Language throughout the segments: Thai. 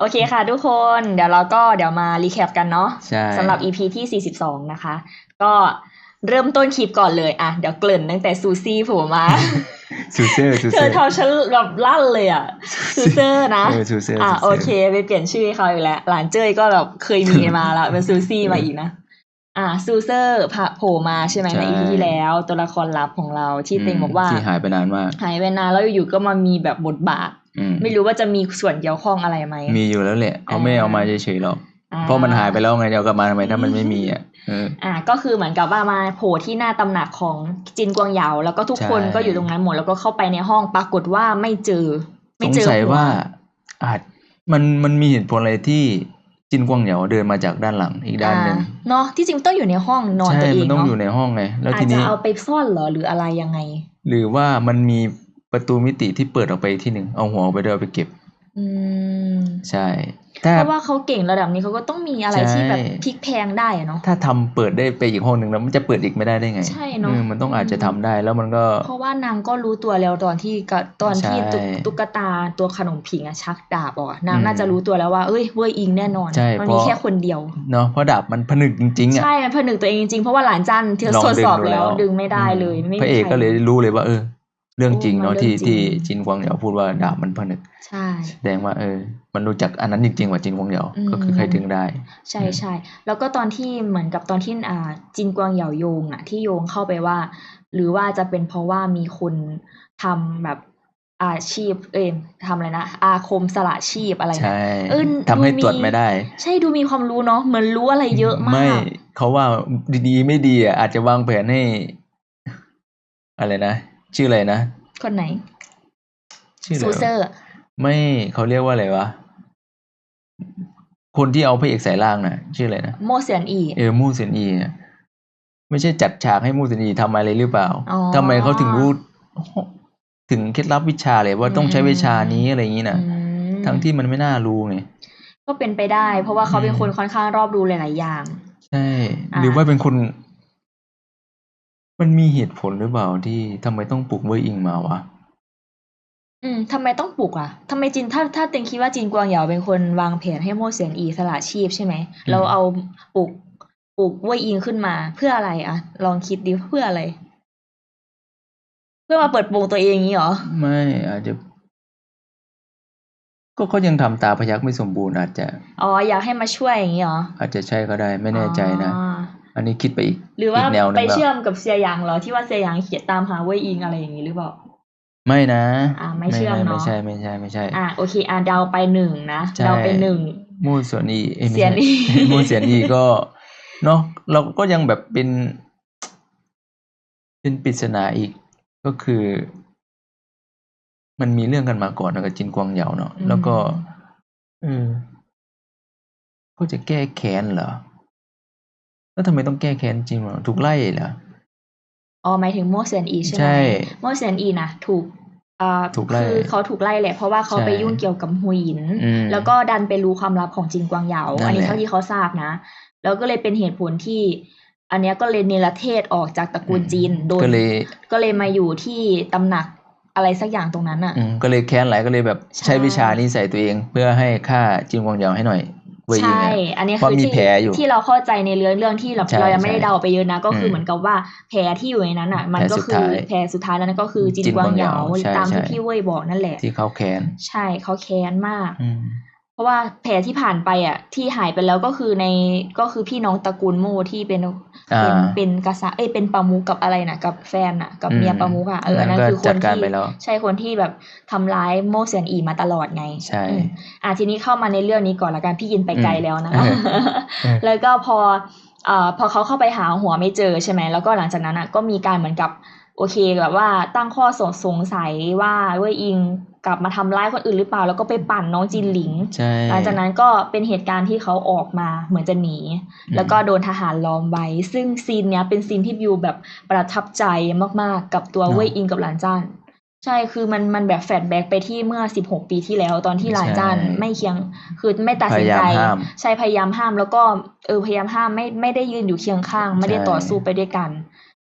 โอเคค่ะทุกคนเดี๋ยวเราก็เดี๋ยวมารีแคปกันเนาะใช่สำหรับ EP ที่ 42 นะคะ ก็เริ่มต้นคลิปก่อนเลยอะเดี๋ยวเกริ่นตั้งแต่ซูซี่โผล่มาซูเซอร์ซูเธเซออร์ทำฉันแบบลั่นเลยอะซูเซอร์นะเออซูเซอร์อะซูซร์โอเค ไปเปลี่ยนชื่อให้เขาอีกแล้ว หลานเจ้ยก็แบบเคยมีมาแล้วเป็นซูซี่มาอีกนะ อะซูเซอร์พะโผล่มาใช่ไหมในใช่ EP ที่แล้ว ตัวละครลับของเราที่เต็งบอกว่าที่หายไปนานมากหายไปนานแล้วอยู่ๆก็มามีแบบบทบาทอืมไม่รู้ว่าจะมีส่วนเกี่ยวข้องอะไรไหมมีอยู่แล้วแหละเขาไม่เอามาเฉยๆหรอกอ่เพราะมันหายไปแล้วไงจะเอากลับมาทำไมถ้ามันไม่มีอะเอออะก็คือเหมือนกับว่ามาโผล่ที่หน้าตำหนักของจินกวางเหยาแล้วก็ทุกคนใช่ก็อยู่ตรงนั้นหมดแล้วก็เข้าไปในห้องปรากฏว่าไม่เจอสไม่งเจอสัยหัว่าอาจมันมันมีเหตุผลอะไรที่ จินกวางเหยาเดินมาจากด้านหลังอีกด้านหนึ่งอ่เนาะที่จริงต้องอยู่ในห้องนอนใช่ตัวเอมังนต้องเนาะอยู่ในห้องไงแล้วอาทีจจะนี้เอาไปซ่อนเหรอหรืออะไรยังไง หรือว่ามันมีประตูมิติที่เปิดออกไปที่หนึ่งเอาหัวออกไปด้วยเอาไปเก็บ อืม ใช่ถ้า เพราะว่าเขาเก่งระดับนี้เขาก็ต้องมีอะไรใช่ที่แบบพลิกแพลงได้อะเนาะ ถ้าทำเปิดได้ไปอีกห้องหนึ่งแล้วมันจะเปิดอีกไม่ได้ได้ไงใช่เนอะออมันต้องอาจจะทำได้แล้วมันก็ เพราะว่านางก็รู้ตัวแล้วตอนที่กะตอนที่ใช่ตุ๊กตุ๊กตาตัวขนมผิงอะชักดาบออกอะนางอืมน่าจะรู้ตัวแล้วว่า เอ้ยเว้ยอิงแน่นอน ใช่มันเพมีราะ แค่คนเดียว เนาะเพราะดาบมันผนึกจริงๆอะ ใช่มันผนึกตัวเองจริงๆเพราะว่าหลานจันที่ลองทดดึสงอบดูแล้วแล้วดึงไม่ได้เลย ไม่มีพระเอกใคก็เลยรู้เลยว่าเออ เรื่องจริงเนาะโอ้มันที่เรื่องจริงที่จินกวางเหยาพูดว่าดาบมันผนึกใช่แสดงว่าเออ มันรู้จักอันนั้นจริงๆว่าจินกวางเหยาอืมก็คือใครดึงได้ ใช่ใช่แล้วก็ตอนที่เหมือนกับตอนที่อ่าจินกวางเหยาโยงอะที่โยงเข้าไปว่า หรือว่าจะเป็นเพราะว่ามีคนทำแบบอาชีพเอ้ยทำอะไรนะ อาคมสละชีพอะไรนะใช่เออทำให้ดูมีตรวจไม่ได้ ใช่ดูมีความรู้เนาะเหมือนรู้อะไรเยอะมาไม่กเขาว่าดีๆไม่ดีอะอาจจะวางแผนให้ อะไรนะ ชื่ออะไรนะ คนไหนชื่ออะไรซูวะเซอร์ไม่เขาเรียกว่าอะไรวะ คนที่เอาพระเอกใส่ร่างน่ะ ชื่ออะไรนะโมเซียนอี เออมูเซนอีน่ะไม่ใช่จัดฉากให้มูเซนอีทำอะไรหรือเปล่าอ๋อทำไมเขาถึงรู้ ถึงเคล็ดลับวิชาเลยว่าต้องใช้วิชานี้อะไรอย่างนี้นะอืมทั้งที่มันไม่น่ารู้ไง ก็เป็นไปได้ เพราะว่าเขาเป็นอืมคนค่อนข้างรอบรู้หลายๆอย่าง ใช่อ่าหรือว่าเป็นคน มันมีเหตุผลหรือเปล่าที่ทำไมต้องปลุกเว่ยอิงมาวะ อืมทำไมต้องปลุกอะทำไมจินถ้าถ้าเต็งคิดว่าจินกวางเหยาเป็นคนวางแผนให้โมเซียนอีสละชีพใช่ไหม เราเอาปลุกปลุกเว่ยอิงขึ้นมาเพื่ออะไรอะ ลองคิดดิเพื่ออะไร เพื่อมาเปิดโปงตัวเองงี้เหรอ ไม่อาจจะ ก็เขายังทำตาพยักไม่สมบูรณ์อาจจะ อ๋ออยากให้มาช่วยอย่างงี้เหรออาจจะใช่ก็ได้ไม่แน่ใจนะ อ๋อ อันนี้คิดไปอีกหรือว่าอีกแนวหนึ่งไปแล้วเชื่อมกับเสียหยางเหรอที่ว่าเสียหยางเขียนตามหาเว่ยอิงอะไรอย่างงี้หรือเปล่าไม่นะ อ่าไม่เชื่อมเนอะไม่ใช่ไม่ใช่ไม่ใช่ อะโอเค อะเดาไปหนึ่งนะใช่เดาไปหนึ่งมูส่วนอีอ้ไม่เสียนอีใช่มูเสียนอีก็เนาะเราก็ยังแบบเป็น เป็นปริศนาอีกก็คือ มันมีเรื่องกันมาก่อนนะกับจินกวางเหยาเนาะแล้วก็เออก็จะแก้แค้นเหรอ แล้วทำไมต้องแก้แค้นจริงเหรอถูกไล่เหรออ๋อหมายถึงโมเซียนอีใช่ไหมใช่โมเซียนอีนะถูกอ่าถูกไล่คือเขาถูกไล่แหละเพราะว่าเขาใช่ไปยุ่งเกี่ยวกับหุยหยินอืมแล้วก็ดันไปรู้ความลับของจินกวางเหยานั่นอันนี้แหละเท่าที่เขาทราบนะ แล้วก็เลยเป็นเหตุผลที่ อันเนี้ยก็เลยเนรเทศออกจากตระกูลจีนโดนก็เลยก็เลยมาอยู่ที่ตำหนักอะไรสักอย่างตรงนั้นอะอืมก็เลยแค้นหลายก็เลยแบบใช่ใช้วิชานี้ใส่ตัวเอง เพื่อให้ฆ่าจินกวางเหยาให้หน่อย เว่ยอิงใช่อะอันนี้เพราะคือมีที่แผลอยู่ที่เราเข้าใจในเรื่องเรื่องที่เราใช่เรายังไม่ได้ใช่เดาไปเยอะนะ ก็คือมเหมือนกับว่าแผลที่อยู่ในนั้นอะ มันแผลก็สุดคือท้ายแผลสุดท้ายแล้วนั่นก็คือจินจินกวางกวางเหเหยายาใช่ตามที่ใช่พี่เว่ยบอกนั่นแหละ ที่เขาแค้น ใช่เขาแค้นมากอืมเพ ราะว่าแผลที่ผ่านไปอะ ที่หายไปแล้วก็คือในก็คือพี่น้องตระกูลโม่ที่เป็นอ่าเป็นเป็นกษัตริย์เอ้ยเป็นประมุขกับอะไรนะกับแฟนน่ะ กับอืมเมียประมุขอะเอออันนั้นก็คือคจันดการที่ไปแล้วใช่คนที่แบบทำร้ายโม่เซียนอีมาตลอดไงใช่อืมอะทีนี้เข้ามาในเรื่องนี้ก่อนละกันพี่ยินไปไกลอืมแล้วนะเออเออแล้วก็พอเอ่อพอเขาเข้าไปหาหัวไม่เจอใช่ไหมแล้วก็หลังจากนั้นอะก็มีการเหมือนกับโอเคแบบว่าตั้งข้อสงสงสัยว่าเว่ยอิง กลับมาทำร้ายคนอื่นหรือเปล่า แล้วก็ไปปั่นน้องจินหลิงใช่หลังจากนั้นก็เป็นเหตุการณ์ที่เขาออกมาเหมือนจะหนีอืมแล้วก็โดนทหารล้อมไว้ ซึ่งซีนเนี้ยเป็นซีนที่วิวแบบประทับใจมากๆ กับตัวเว่ยอิงกับหลานจ้านใช่คือมันมันแบบแฟลชแบ็กไปที่เมื่อ 16 ปีที่แล้วตอนที่หลานจ้านใช่ไม่เคียงคือไม่ตัดสินใจพยายามห้ามใช่พยายามห้ามแล้วก็เออพยายามห้ามไม่ไม่ได้ยืนอยู่เคียงข้าง ไม่ได้ใช่ต่อสู้ไปด้วยกัน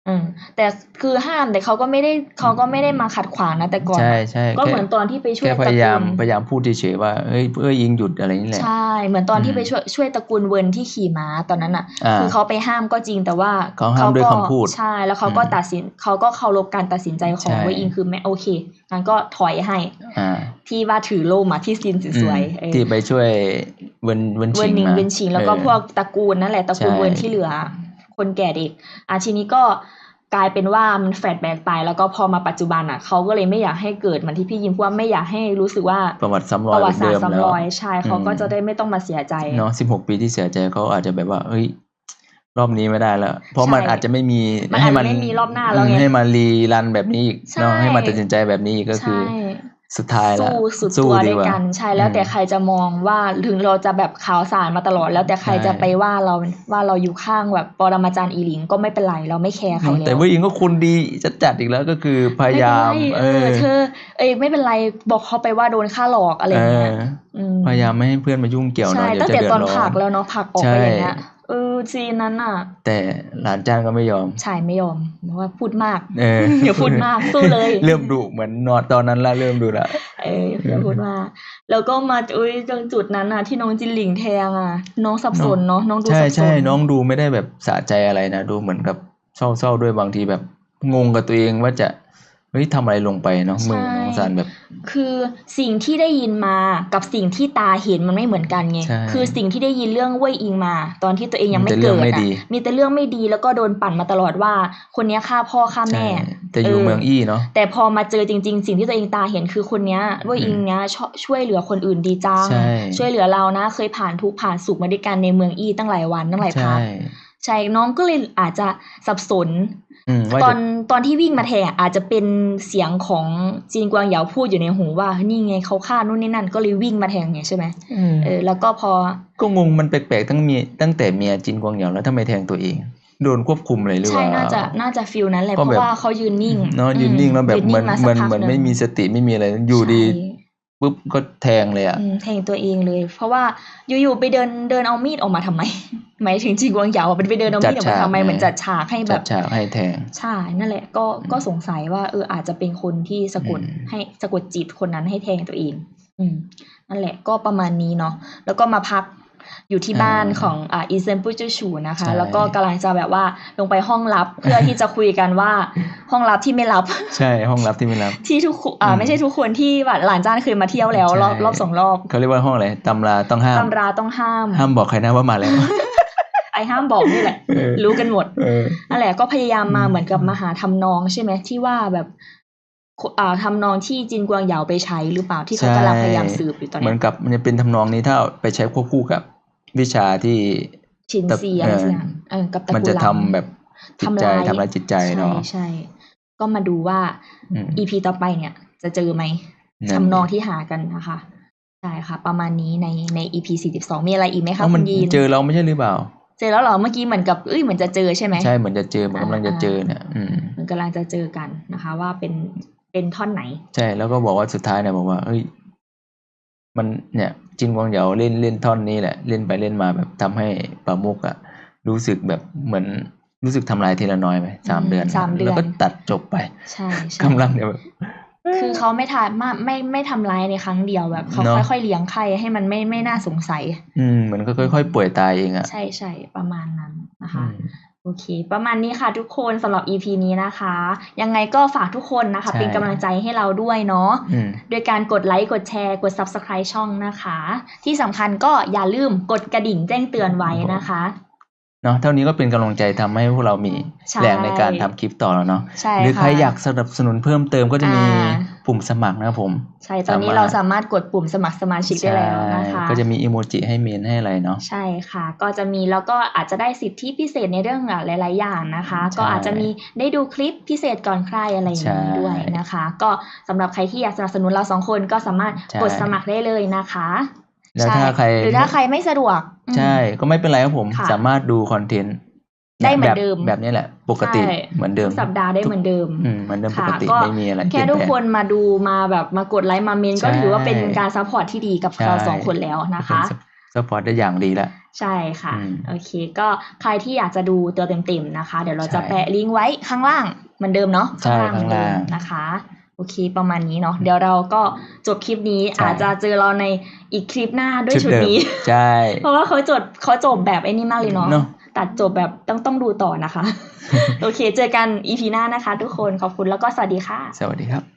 อืมแต่คือห้ามแต่เขาก็ไม่ได้เขาก็ไม่ได้มาขัดขวางนะแต่ก่อนใช่อะใช่ก็แค่เหมือนตอนที่ไปช่วยแค่พตระยายามกูลพยายามพูดเฉยๆว่าเอ้ยเอ้ยยิงหยุดอะไรนี่แหละใช่เหมือนตอนที่อืมไปช่วยช่วยตระกูลเวิร์นที่ขี่ม้าตอนนั้นอะอ่าคือเขาไปห้ามก็จริงแต่ว่าเขาห้ามด้วยก็คำพูดใช่แล้วเขาก็อืมตัดสินเขาก็เคารพการตัดสินใจของใช่เวยอิงคือไม่โอเคงั้นก็ถอยให้อ่าที่ว่าถือโล่มาที่ซินสวยอืมๆเออที่ไปช่วยเวนเวนเวิชิร์นงหนิงมาเวิร์นชิงแล้วก็เออพวกตระกูลนั่นแหละตระกูลใช่เวิร์นที่เหลือ คนแก่เด็กอะทีนี้ก็กลายเป็นว่ามันแฟลชแบ็กไป แล้วก็พอมาปัจจุบันอะเขาก็เลยไม่อยากให้เกิดเหมือนที่พี่ยิมพูดว่าไม่อยากให้รู้สึกว่าประวัติซ้ำรปอยระเหวัมือนติศาสเดิตมร์ซ้ำแล้วรอยใช่เขาอืมก็จะได้ไม่ต้องมาเสียใจเนาะสิบหกปีที่เสียใจเขาอาจจะแบบว่าเอ้ยรอบนี้ไม่ได้แล้ว เพราะใช่มันอาจจะไม่มีมันอาจจะไม่มีรอบหน้าแล้วไงอืมให้มารีรันแบบนี้อีกใช่เนาะให้มาตัดสินใจแบบนี้อีกก็คือใช่ สุดท้ายแล้วสู้สุดตัวดีด้วยกว่ากัน ใช่แล้วแต่อืมใครจะมองว่าถึงเราจะแบบข่าวสารมาตลอด แล้วแต่ใครใช่จะไปว่าเราว่าเราอยู่ข้างแบบปรมาจารย์อีหลิงก็ไม่เป็นไรเราไม่แคร์ใครแล้วแต่ว่าอิงก็คนดีจัดจัดๆอีกแล้วก็คือพยายามไเป็นไรเอเอออ เธอ เอ้ยไม่เป็นไรบอกเขาไปว่าโดนค่าหลอกอะไรอย่างเงี้ยเออมพยายามไม่ให้เพื่อนมายุ่งเกี่ยวใช่เนาะเดี๋ยวตั้งจะแต่เดือตดอนร้อผักนแล้วเนาะผักออกใช่ไปอย่างเงี้ย เออซีนนั้นอะ แต่หลานจ้านก็ไม่ยอมชายไม่ยอมบอกว่าพูดมากเอออย่าพูดมากสู้เลย เริ่มดุเหมือนนอนตอนนั้นละเริ่มดุละเอออย่าพูดมากแล้วก็มาอุ้ยตรงจุดนั้นอะ ที่น้องจินหลิงแทงอะ น้องสับสนเนาะน้องดูใช่สับสนใช่น้องดูไม่ได้แบบสะใจอะไรนะดูเหมือนกับเศร้าๆด้วยบางทีแบบงงกับตัวเองว่าจะ เฮ้ยทำอะไรลงไปเนาะมือน้องซันแบบ คือสิ่งที่ได้ยินมากับสิ่งที่ตาเห็นมันไม่เหมือนกันไงใช่คือสิ่งที่ได้ยินเรื่องเว่ยอิงมา ตอนที่ตัวเองยังไม่มีแต่เรื่เกิองดไม่อะดีมีแต่เรื่องไม่ดีแล้วก็โดนปั่นมาตลอดว่า คนเนี้ยฆ่าพ่อฆ่าแม่ใช่แต่อยู่เมืองอี้เนาะแต่พอมาเจอจริง ๆ สิ่งที่ตัวเองตาเห็นคือคนเนี้ยเว่ยอิงเนี้ยชช่วยเหลือคนอื่นดีจังใช่ช่วยเหลือเรานะ เคยผ่านทุกข์ผ่านสุขมาด้วยกันในเมืองอี้ตั้งหลายวันตั้งหลายใช่พักใช่น้องก็เลยอาจจะสับสนอืมว่า ตอจะนตอนที่วิ่งมาแทงอาจจะเป็นเสียงของจีนกวางเหยาพูดอยู่ในหูว่านี่ไงเขาฆ่านู่นนี่นั่นก็เลยวิ่งมาแทงไงใช่ไหมอืมเออแล้วก็พอ ก็งงมันแปลกๆตั้งเมียตั้งแต่เมียจินกวางเหยาแล้วทำไมแทงตัวเองโดนควบคุมเลยหรือใช่ว่าน่าจะน่าจะฟิลนั้นแหละก็เพแบบราะว่าเขายืนนิ่งเนาะยืนนิ่งแล้วแบบยืเหมือนงาเหมือนสักพักเหมือนงไม่มีสติไม่มีอะไรอยู่ดีใช่ปุ๊บก็แทงเลยอะอืมแทงตัวเองเลย เพราะว่าอยู่ๆไปเดินเดินเอามีดออกมาทำไม หมายถึงจีนกวางเหยาอะเป็นไปเดินเอามีดออกมาทำไมจัดฉากเหมือนจัดฉากให้แบจัดบฉากให้แทงใช่นั่นแหละ ก็ก็สงสัยว่าเอออาจจะเป็นคนที่สะกดอืมให้สะกดจิตคนนั้นให้แทงตัวเอง อืม นั่นแหละ ก็ประมาณนี้เนาะแล้วก็มาพักอยู่ที่บ้านของอ่าอีเซนปุจชูนะคะใช่แล้วก็กำลังจะแบบว่าลงไปห้องลับเพื่อที่จะคุยกันว่าห้องลับที่ไม่ลับ ใช่ห้องรับที่ไม่รับ ที่ทุกคนอ่าอืมไม่ใช่ทุกคนที่แบบหลานจ้านเคยมาเที่ยวแล้วใช่รอบรอบสองรอบเขาเรียกว่าห้องอะไรตำราต้องห้ามตำราต้องห้าม ห้ามบอกใครนะว่ามาแล้ว ไอห้ามบอกนี่แหละเออรู้กันหมดเออนั่นแหละก็พยายามมาอืมเหมือนกับมาหาทำนองใช่ไหมที่ว่าแบบอ่าทำนองที่จินกวางเหยาไปใช้หรือเปล่าที่เขากำลังพยายามสืบอยู่ตอนเหมืเนี้อยนกับมันจะเป็นทำนองนี้ถ้าเอาไปใช้ควบคู่กับ วิชาที่ชินซีอะไรสักอย่างเออกับตระกูลมันจะทำลำแบบจิตใจทำร้ายทำร้ายจิตใจเนาะใช่ใช่ก็มาดูว่าอืมอีพีต่อไปเนี่ย จะเจอไหมนั่นทำนองที่หากันนะคะใช่ค่ะ ประมาณนี้ในในอีพีสี่สิบสองมีอะไรอีกไหมคะเอ้าคุมันณยีนเจอเราไม่ใช่หรือเปล่า เจอแล้วเหรอเมื่อกี้เหมือนกับเอ้ยเหมือนจะเจอใช่ไหมใช่เหมือนจะเจอเหมือนกำลังจะเจอเนี่ยอืมเหมือนกำลังจะเจอกันนะคะ ว่าเป็นเป็นท่อนไหน ใช่แล้วก็บอกว่าสุดท้ายเนี่ยบอกว่าเฮ้ยมันเนี่ยจินกวางเหยาเล่นเล่นท่อนนี้แหละ เล่นไปเล่นมาแบบทำให้ปามุกอะรู้สึกแบบเหมือนรู้สึกทำลายทีละน้อยไปสามอืมเดือนสามเดือนแล้วก็ตัดจบไปใช่ใช่กำลังเนี่ยแบบ คือเขาไม่ทานไม่ไม่ไม่ทำร้ายในครั้งเดียวแบบเขาเนอะ ค่อยๆเลี้ยงไข่ให้มันไม่ไม่น่าสงสัย อืมเหมือนก็ค่อยๆป่วยตายเองอะใช่ใช่ประมาณนั้นนะคะอืมโอเค ประมาณนี้ค่ะทุกคนสำหรับ EP นี้นะคะ ยังไงก็ฝากทุกคนนะคะ ใช่ เป็นกำลังใจให้เราด้วยเนาะ อืม โดยการกดไลค์กดแชร์กด Subscribe ช่องนะคะ ที่สำคัญก็อย่าลืมกดกระดิ่งแจ้งเตือนไว้นะคะ เนาะเท่านี้ก็เป็นกำลังใจทำให้พวกเรามีใช่แรงในการทำคลิปต่อแล้วเนาะใช่หรือใคระอยากสนับสนุนเพิ่มเติมก็จะมีอ่าปุ่มสมัครนะครับผม ใช่ตอนนี้สามารถเราสามารถกดปุ่มสมัครสมาชิกได้แล้วนะคะใช่ก็จะมีอีโมจิให้เมนให้อะไรเนาะใช่ค่ะ ก็จะมีแล้วก็อาจจะได้สิทธิพิเศษในเรื่องหลาย ๆ อย่างนะคะใช่ก็อาจจะมีได้ดูคลิปพิเศษก่อนใครอะไรอย่างนี้ใช่ด้วยนะคะ ก็สำหรับใครที่อยากสนับสนุนเราสองคนก็สามารถใช่กดสมัครได้เลยนะคะ แล้วช่ถ้าใครหรือถ้าใครไม่สะดวกอืมใช่ก็ไม่เป็นไรครับผม ค่ะสามารถดูคอนเทนต์ได้เหมือนแบบเดิมแบบนี้แหละ ปกติใช่ เหมือนเดิมทุกสัปดาห์ได้เหมือนเดิม อืมเหมือนเดิมปค่ะกติก็ ไม่มีอะไรแค่เปลี่ยนทุกแปลง คนมาดูมาแบบมากดไลค์มาเมนก็ใช่ถือว่าเป็นการซัพพอร์ตที่ดีกับใช่เราสองคนแล้วนะคะเป็นสปอร์ตได้อย่างดีแล้วใช่ค่ะ อืมโอเค ก็ใครที่อยากจะดูตัวเต็มๆนะคะ เดี๋ยวเราจะใช่แปะลิงก์ไว้ข้างล่างเหมือนเดิมเนาะใช่เหมือนเดิมข้างล่าง นะคะ โอเค ประมาณนี้เนาะเดี๋ยวเราก็จบคลิปนี้ใช่อาจจะเจอเราในอีกคลิปหน้าด้วยชุดเดิมนี้ใช่เพราะว่าเขาจดเขาจบแบบไอ้นี่มากเลยเนาะเนอะตัดจบแบบต้องต้องดูต่อนะคะ โอเค เจอกันอีพีหน้านะคะ ทุกคนขอบคุณแล้วก็สวัสดีค่ะ สวัสดีครับ